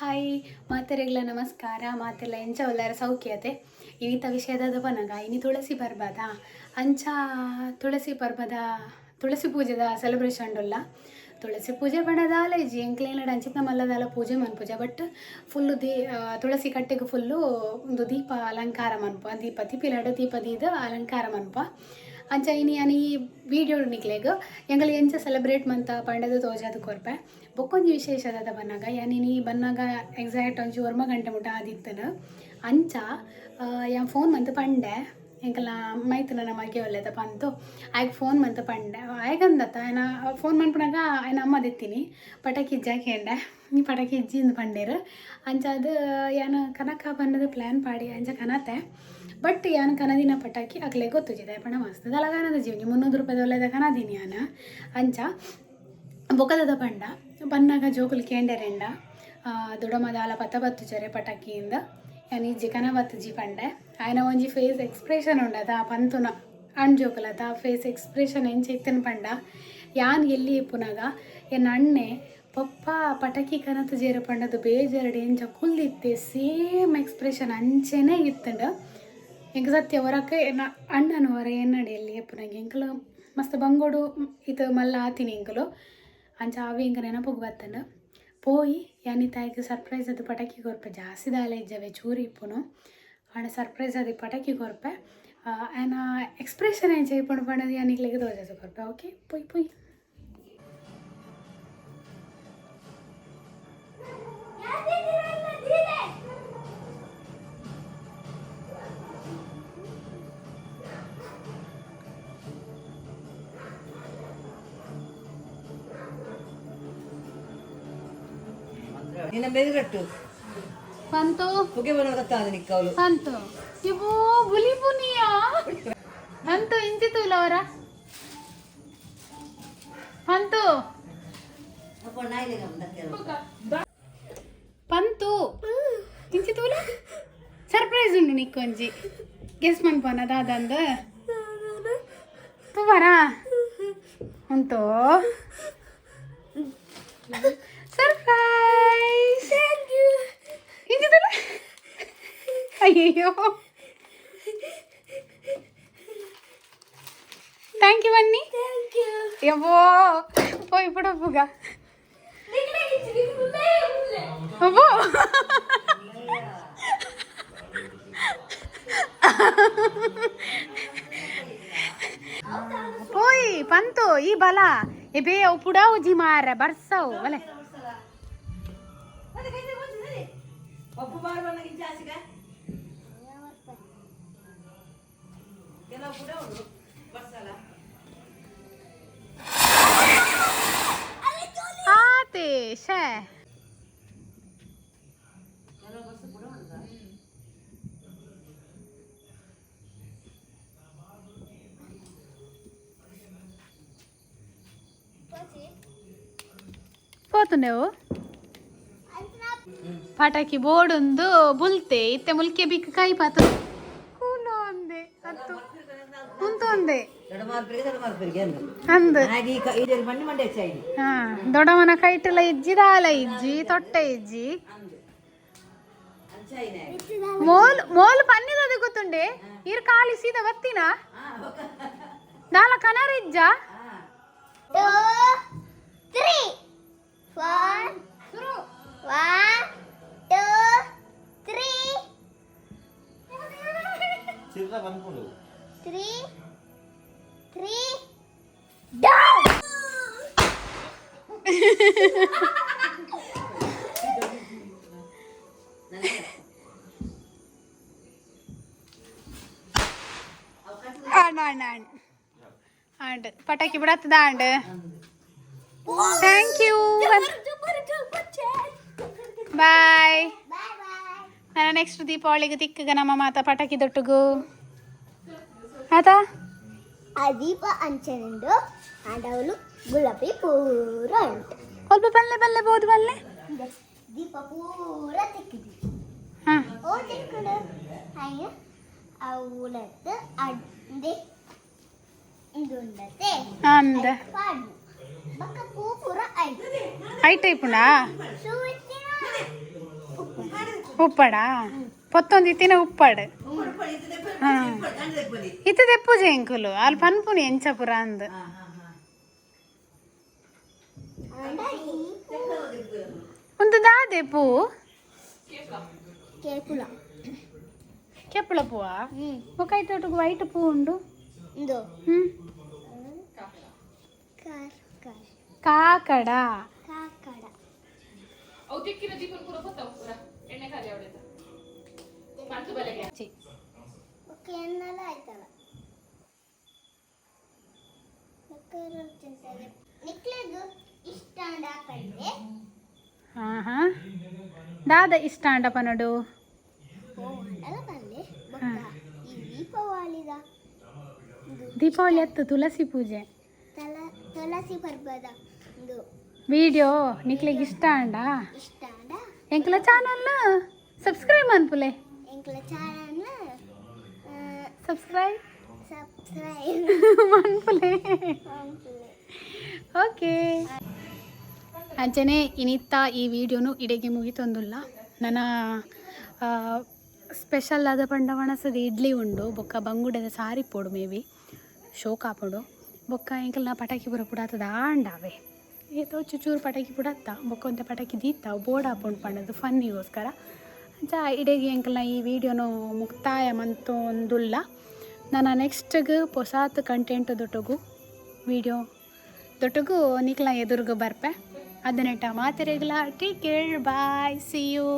Hi ಮಾತೆರೆಗ್ಲ ನಮಸ್ಕಾರ, ಮಾತೆಲ್ಲ ಎಂಚ ಒಲ್ಲಾರ ಸೌಖ್ಯತೆ. ಇನಿತ ವಿಷಯದ ಬನಗ ಇನಿ ತುಳಸಿ ಪರ್ಬದ, ಅಂಚ ತುಳಸಿ ಪರ್ಬದ, ತುಳಸಿ ಪೂಜೆದ ಸೆಲೆಬ್ರೇಷನ್ ಉಲ್ಲ ತುಳಸಿ ಪೂಜೆ ಬಣ್ಣದಾಲ ಅಲೈಜಿ ಎಂಕ್ಲೇನಡ ಅಂಚಿತ ಮಲ್ಲದಾಲ ಪೂಜೆ ಮನ್ಪೂಜೆ ಬಟ್ ಫುಲ್ಲು ದೀ ತುಳಸಿ ಕಟ್ಟೆಗೆ ಫುಲ್ಲು ಒಂದು ದೀಪ ಅಲಂಕಾರ ಮನ್ಪ ದೀಪ ತಿಪ್ಪಿಲಡ ದೀಪ ದೀದ ಅಲಂಕಾರ ಮನ್ಪ. ಅಂಚ ಇನಿ ಯಾನಿ ವಿಡಿಯೋ ನಿಕ್ಲೆಗ್ ಎಂಗಲ್ ಎಂಚ ಸೆಲೆಬ್ರೇಟ್ ಮಂತ ಪಂಡದ ತೋಜಾದ ಕೊರ್ಪೆ. ಬೊಕ್ಕೊಂಜಿ ವಿಶೇಷದ ಬನ್ನಾಗ. ಯಾನಿನಿ ಬನ್ನಾಗ ಎಕ್ಸಾಕ್ಟ್ ಒಂಜಿ ಒರ್ಮ ಗಂಟೆ ಮುಟ ಆದಿತ್ತನ. ಅಂಚ ಯಾ ಫೋನ್ ಮಂತ್ ಪಂಡೆ. ಎಂಕಲ್ಲ ಮೈತನ ನಮಗೆ ಒಳ್ಳೆದ ಪಂತು. ಆಯ್ಕೆ ಫೋನ್ ಮಂತ್ ಪಂಡೆ. ಆಯ್ಕಂದತ್ತ ಆಯ್ನ ಫೋನ್ ಮನ್ಪನಾಗ ಆಯ್ನ ಅಮ್ಮ ದಿತ್ತೀನಿ ಪಟಾಕಿ ಇಜ್ಜಾಕೇಂಡೆ ಈ ಪಟಾಕಿ ಇಜ್ಜಿಂದು ಪಂಡೇರು. ಅಂಚ ಅದು, ಯಾನ ಕನಕ ಬನ್ನದ ಪ್ಲ್ಯಾನ್ ಪಾಡಿ ಅಂಚ ಕನತೆ. ಬಟ್ ಯಾನ್ ಕನದಿನ ಪಟಾಕಿ ಅಕ್ಲೆ ಗೊತ್ತಿದೆ ಪಣ ಮಸ್ತ್. ದಲಗಾನದ ಜೀವನಿ, ಮುನ್ನೂರು ರೂಪಾಯಿ ಒಳ್ಳೆದ ಕನದಿನಿ ಯಾನ ಅಂಚ, ಬೊಕದದ ಪಂಡ, ಬನ್ನಾಗ ಜೋಕುಲು ಕೇಂಡೆರೆಂಡ ದುಡಮದ ಪತ ಪತ್ತ ಬತ್ತುಜರೆ ಪಟಾಕಿಯಿಂದ, ಯಾನ್ ಇಜ್ಜಿ ಕನ ಬತ್ತುಜಿ ಪಂಡೆ. ಆಯ್ನ ಒಂಜಿ ಫೇಸ್ ಎಕ್ಸ್ಪ್ರೆಷನ್ ಉಂಡದ ಪಂತುನ ಅಣ್ಣ ಜೋಕುಲದ ಫೇಸ್ ಎಕ್ಸ್ಪ್ರೆಷನ್ ಏನು ಚೈತನ್ ಪಂಡ. ಯಾನ್ ಎಲ್ಲಿ ಪುನಗ ಎನ್ನ ಅಣ್ಣೆ ಪಪ್ಪ ಪಟಾಕಿ ಕನತು ಜೇರು ಪಂಡದು ಬೇಜರಡಿ ಎಂಚ ಕುಲ್ದಿತ್ತೆ, ಸೇಮ್ ಎಕ್ಸ್ಪ್ರೆಷನ್ ಅಂಚೆನೇ ಇತ್ತಂಡ. ಎಂಕ ಸತ್ಯ ಹೊರಕ್ಕೆ ಎನ್ನ ಅಣ್ಣನ ಹೊರ ಎನ್ನಡಿ ಎಲ್ಲಿ ಎಪ್ಪುನಂಗೆ ಎಂಕಲು ಮಸ್ತ್ ಬಂಗೋಡು ಇದು ಮಲ್ಲ ಆತಿನಿ ಎಂಕಲು ಅಂಚ ಅವಿ ಎಂಕ ನೆನಪುಗ್ ಬತ್ತಂಡ ಪೋಯಿ ಯಾನಿ ತಾಯಿಗೆ ಸರ್ಪ್ರೈಸ್ ಅದು ಪಟಾಕಿ ಕೊರ್ಪೆ ಜಾಸ್ತಿ ದಾಲ ಇಜ್ಜವೆ ಚೂರಿ ಇಪ್ಪುನು ಆಂಡ ಸರ್ಪ್ರೈಸ್ ಅದು ಪಟಾಕಿ ಕೊರ್ಪೆ ಆಯ್ನ ಎಕ್ಸ್ಪ್ರೆಷನ್ ಏನ್ చేయకుండా పడది అని ఇట్లా దోచేసి కొరపే ఓకే పోయి పోయి ನಿನ್ನ ಮೆರುಗಟ್ಟು ಬಂತು ಹೊಗೆ ಬರೋದಕ್ಕಾದ ನಿಕ್ಕವಳು ಬಂತು ಇವು ಬುಲಿ ಬುನಿಯ? ಬಂತು ಇಂತಿತ್ತು ಇಲ್ಲ ಅವರ? ಪಂತು. ಬಂತು ಇಂಚಿತು ಸರ್ಪ್ರೈಸ್ ಉಂಡು ನಿಕ್ಕೊಂಜಿ ಗೆಸ್ ಮನ್ಪೋನ ದಾದಂದು ತುಬಾರಾ ಉಂಟು हो थैंक यू बन्नी थैंक यू यबो ओ इपड़ अबगा निकले खिचड़ी फुले फुले अबो ओय पंतो ई बाला ए बे उपड़ाओ जी मार रे बरसाओ भले अरे कैसे बोल रे अब्बू बार बना के जासिका ಕೂಡ ಒಂದು ಮಸಾಲ ಆತೇಶ పోతున్నావు పటాకి బోడుందో బుల్తే ఇత్తే ముల్కే బిక్కు కాయిపోతుంది ದೊಡ್ಡವನ ಕೈಟೆಲ್ಲ ಇಜ್ಜಿ ದಾಲ ಇಜ್ಜಿ ತೊಟ್ಟೆ ಇಜ್ಜಿ ಅಂದು ಅಂಚಾಯಿನೆ ಮೋಲ್ ಮೋಲ್ ಪನ್ನಿದದು ಗೊತ್ತುಂಡೆ ಇರ್ ಕಾಲಿ ಸೀದ ಬತ್ತಿನ ದಾಲ ಕನರ್ ಇಜ್ಜ two, three. One, one, two, three. Three, down. And. ಪಟಾಕಿ ಬಿಡತ್ತದ ಆಂಡ್? ಥ್ಯಾಂಕ್ ಯು ಬಾಯ್ ನಾನು ನೆಕ್ಸ್ಟ್ ದೀಪಾವಳಿಗೆ ದಿಕ್ಕಗ ನಮ್ಮ ಮಾತ ಪಟಾಕಿ ದೊಟ್ಟುಗು. ಆತಾ? ಆ ದೀಪ ಅಂಚನೆಂದು ಆಡವಳು ಗುಲಾಬಿ ಪೂರ ಉಂಟು ಸ್ವಲ್ಪ ಬಲ್ಲೆ ಬಲ್ಲೆ ಬೋದು ಬಲ್ಲೆ ದೀಪ ಪೂರ ತೆಕ್ಕಿದ್ವಿ ಹಾಂ ಓ ತೆಕ್ಕಡು ಹಾಗೆ ಅವಳದ್ದು ಅಡ್ಡೆ ಇದು ಉಂಡತೆ ಅಂದ ಪಾಡು ಬಕ್ಕ ಪೂ ಪೂರ ಐದು ಐ ಟೈಪ್ ಉಂಡಾ ಶೂ ಇತ್ತಿನ ಉಪ್ಪಡ ಪೊತ್ತೊಂದು ಇತ್ತಿನ ಉಪ್ಪಡ್ ಹಾ. ಇತ್ತು ತೆಪ್ಪುಜೆ ಎಂಕುಲು ಅಲ್ಲಿ ಪನ್ಪುನಿ ಎಂಚ ಪುರ ಅಂದ್ ಅಂಡ ಈ ಒಂದು ದಾದೆ ಪೂ ಕೇಕುಲ ಕೆಪ್ಪಳ ಪೂವ ಹ್ಮ್ ಒಕ್ಕೈಟೊಟ್ಟಿಗೆ ವೈಟ್ ಪೂ ಉಂಡು ಇದು ಹ್ಮ್ ಕಾರ್ ಕಾರ್ ಕಾಕಡ ಕಾಕಡ ಹಾಕಂಡೆ ಹಾ ಹಾ ದಾದ ಇಷ್ಟ ಅಂಡ ಪನಡು ಓ ಅಂಡಲ ಈ ದೀಪಾವಳಿದ ಇದು ದೀಪಾವಳಿ ಹತ್ತು ತುಳಸಿ ಪೂಜೆ ತುಳಸಿ ಪರ್ಬದ ವಿಡಿಯೋ ನಿಕ್ಲಿಗೆ ಇಷ್ಟ ಅಂಡ ಎಂಕಲ ಚಾನಲ್ ಸಬ್ಸ್ಕ್ರೈಬ್ ಅನ್ಪುಲೆ ಎಂಕ್ಲ ಚಾನಲ್ ಸಬ್ಸ್ಕ್ರೈಬ್ ಓಕೆ ಅಂಚನೆ ಇನಿತ್ತ ಈ ವಿಡಿಯೋನು ಇಡೆಗೆ ಮುಗಿತೊಂದುಲ್ಲ. ನನ್ನ ಸ್ಪೆಷಲ್ ಆದ ಪಂಡವಣಸದ ಇಡ್ಲಿ ಉಂಡು. ಬೊಕ್ಕ ಬಂಗುಡದ ಸಾರಿ ಪೋಡು ಮೇ ಬಿ ಶೋ ಪೋಡು. ಬೊಕ್ಕ ಎಂಕಲ್ನ ಪಟಾಕಿ ಪೂರ ಪುಡಾತದ ಆಂಡಾವೆ. ಏತೋ ಚೂಚೂರು ಪಟಾಕಿ ಪುಡತ್ತ ಬೊಕ್ಕ ಒಂದ ಪಟಾಕಿ ದೀತ್ತ ಬೋರ್ಡ್ ಹಾಕೊಂಡು ಪಂಡದು ಫನ್ನಿಗೋಸ್ಕರ ಅಂಚ ಇಡೆಗೆ ಈ ವಿಡಿಯೋನು ಮುಕ್ತಾಯ ಮಂತೊಂದುಲ್ಲ. ನನ್ನ ನೆಕ್ಸ್ಟ್ಗೆ ಹೊಸಾತ್ ಕಂಟೆಂಟ್ ದೊಟ್ಟಗು ವಿಡಿಯೋ ದೊಟ್ಟಗು ನಿಕ್ಲ ಎದುರುಗು ಬರ್ಪೆ. ಅದನ್ನೆಟ್ಟ ಮಾತೆರೆಗ್ಲ ಟೀ ಕೇಳ್, ಬಾಯ್ ಸಿ ಯು